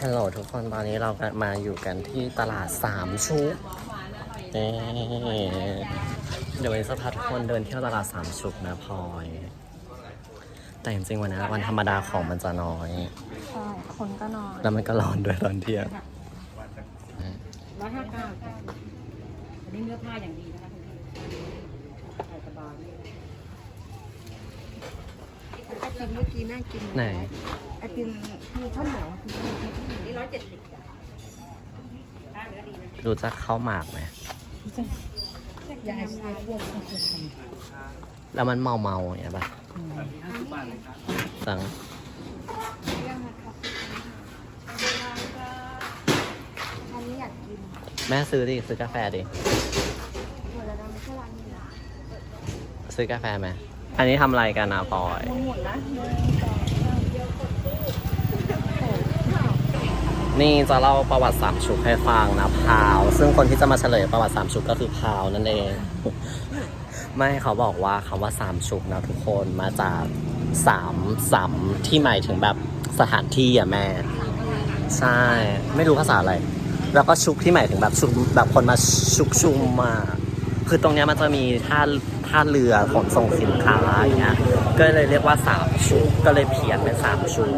ฮัลโหลทุกคนตอนนี้เราก็มาอยู่กันที่ตลาดสามชุกนี่เดี๋ยววันนี้จะพาทุกคนเดินเที่ยวตลาดสามชุกนะพลอย แต่จริงๆวันนี้วันธรรมดาของมันจะน้อย ใช่ คนก็นอนแล้วมันก็ร้อนด้วยตอนเที่ยงร้อยห้าเก้าอันนี้เนื้อผ้าอย่างดีนะคะคุณพี่ใส่สบาย ไอติมเมื่อกี้น่ากินไหน ไอติมมีข้าวเหนียวนี่ร้อยเจ็ดสิบจ้ะผ้าเนื้อดีนะรู้จักข้าวหมากไหมยายชายพวกเขาเคยทแล้วมันเมาเมาๆอย่างเงี้ยป่ะสั่งอันนี้อยากกินแม่ซื้อดิ ซื้อกาแฟดิหมดแล้วนะไม่ใช่ร้านนี้นะซื้อกาแฟไหม อันนี้ทำอะไรกันนะพลอยนี่จะเล่าประวัติสามชุกให้ฟังนะพาว ซึ่งคนที่จะมาเฉลยประวัติสามชุกก็คือพาวนั่นเอง ไม่เขาบอกว่าคำว่าสามชุกนะทุกคนมาจากสามสามที่หมายถึงแบบสถานที่อะแม่ ใช่ ไม่รู้ภาษาอะไร แล้วก็ชุกที่หมายถึงแบบชุมแบบคนมาชุกชุมมา คือตรงเนี้ยมันจะมีท่า ท่าเรือขนส่งสินค้าอย่างเงี้ยก็เลยเรียกว่าสามชุกก็เลยเพียนเป็นสามชุก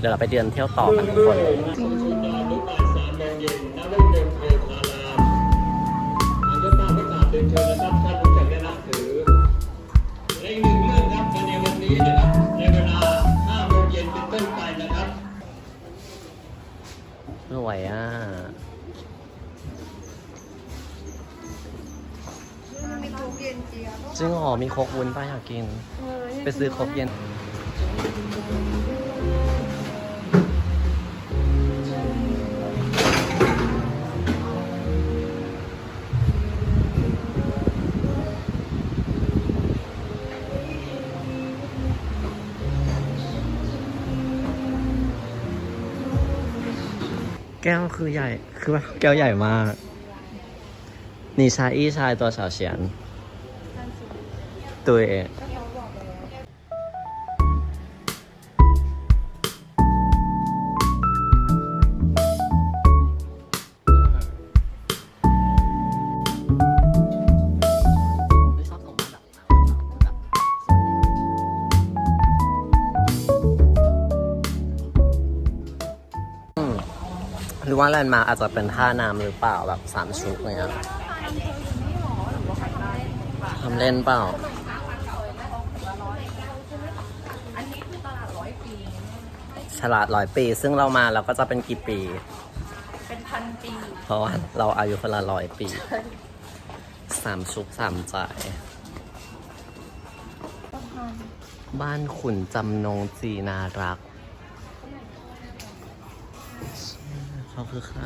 เดี๋ยวเราไปเดินเที่ยวต่อกันทุกคนอาจจะ ตามประกาศเดินเชิญนะครับท่านผู้จัดคณะถือและอีกหนึ่งเรื่องครับในวันนี้นะครับในเวลา5โมงเย็นเป็นต้นไปนะครับสวยอะมีทุเรียนเจียวจริงเหรอมีโคกวุ้นป้าอยากกิน ไปซื้อโคกเย็น แก้วคือใหญ่ คือว่าแก้วใหญ่มาก นี่ชาอี้ชายตัวสาวเฉียน 对。อืมหรือว่าแลนด์มาร์อาจจะเป็นท่าน้ำหรือเปล่าแบบสามชุกเนี่ยทำเล่นเปล่า ลาดร้อยปี ซึ่งเรามาเราก็จะเป็นกี่ปี เป็นพันปีเพราะว่าเราอายุคนละร้อยปีสามชุกสามจ่าย บ้านขุนจำนงจีนารัก เขาคือใคร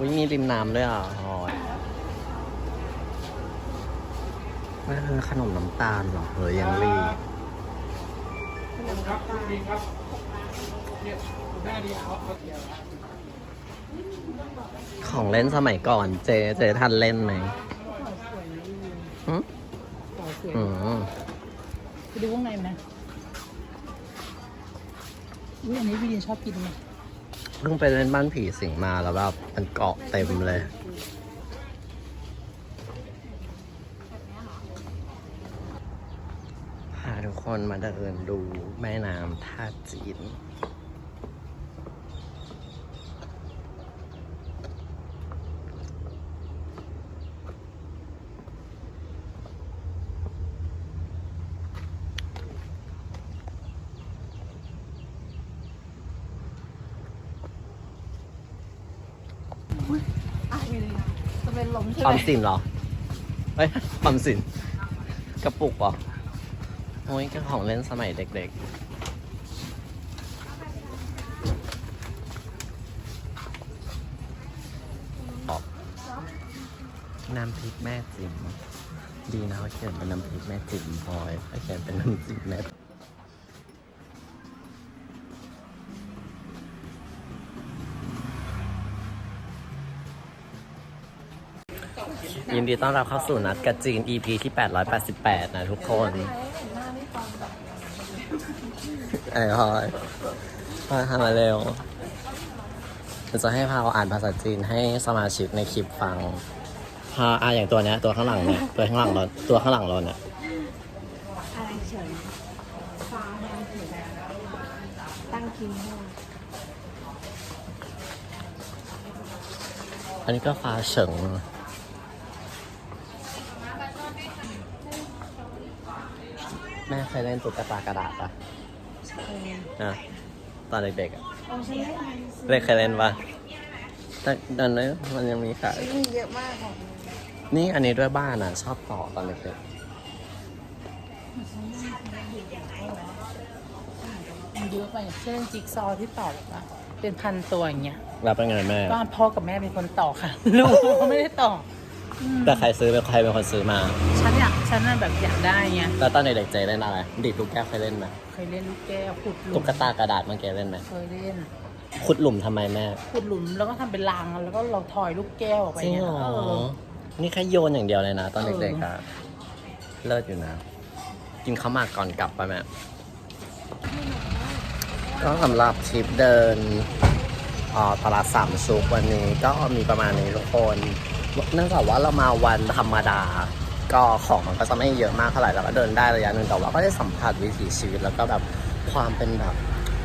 วิมีริมน้ำด้วยอะพลอยนั่นคือขนมน้ำตาลเหรอเฮยยังรีของเล่นสมัยก่อนเจ เจทันเล่นไหมหืมอืมไปดูข้างในไหมอุ้ยอันนี้พี่ดินชอบกินไหม เพิ่งไปเล่นบ้านผีสิงมาแล้วแบบมันเกาะเต็มเลย พาทุกคนมาเดินดูแม่น้ำท่าจีน เป็นลมใช่ไหมมสินเหรอเฮ้ยออมสินกระปุกเหรอโอ้ยก็ของเล่นสมัยเด็กๆออกน้ำพริกแม่จิ๋มดีนะเขาเขียนเป็นน้ำพริกแม่จิ๋มพลอยเขาเขียนเป็นน้ำจิ๋มแม่ ยินดีต้อนรับเข้าสู่นัดกระจีน EP ที่ 888 นะทุกคนไอ้พลอยพลอยทำมาเร็วเดี๋ยวจะให้พาวอ่านภาษาจีนให้สมาชิกในคลิปฟังพาอ่าอย่างตัวเนี้ย ตัวข้างหลังเนี่ยตัวข้างหลังเราตัวข้างหลังเราเนี่ยอะไรเฉยฟ้าแดงเฉยตั้งกินให้อันนี้ก็ฟ้าเฉิง แม่เคยเล่นตุ๊กตากระดาษปะนะตอนเด็กๆอะเอาใช้ได้ไหมเล่นเคยเล่นปะแต่ตอนนั้นมันยังมีขาย มีเยอะมากของนี่อันนี้ด้วยบ้านอะ ชอบต่อตอนเด็กมันเยอะไปเช่นจิ๊กซอว์ที่ต่อแบบว่าเป็นพันตัวอย่างเงี้ยๆแล้วเป็นไงแม่ ก็พ่อกับแม่เป็นคนต่อค่ะ ลูกเขาไม่ได้ต่ออืม แต่ใครซื้อเป็นใครเป็นคนซื้อมา ฉันอยากฉันน่ะแบบอยากได้ไงแล้วตอนเด็กๆเจเล่นอะไรดีดลูกแก้วเคยเล่นไหมเคยเล่นลูกแก้วขุดหลุตุ๊มกตากระดาษมันเกเล่นไหมเคยเล่นขุดหลุมทำไมแม่ขุดหลุมแล้วก็ทำเป็นรางแล้วก็เราถอยลูกแก้วออกไปจริงเนี่ยเหรอเออ นี่แค่โยนอย่างเดียวเลยนะ ตอนเด็กๆอะเลิศอยู่นะ กินข้าวหมากก่อนกลับไปแม่ก็สำหรับทริปเดินอ่าตลาดสามซุกวันนี้ก็มีประมาณนี้ทุกคน เนื่องจากว่าเรามาวันธรรมดา ก็ของมันก็จะไม่เยอะมากเท่าไหร่เราก็เดินได้ระยะหนึ่งแต่ว่าก็ได้สัมผัสวิถีชีวิตแล้วก็แบบความเป็นแบบ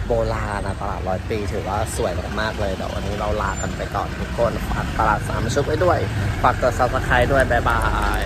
โบราณนะตลาดร้อยปีถือว่าสวยมากๆเลยเดี๋ยววันนี้เราลากันไปก่อนทุกคนฝากตลาดสามชุกไว้ด้วยฝากกดซับสไครต์ด้วยบ๊ายบาย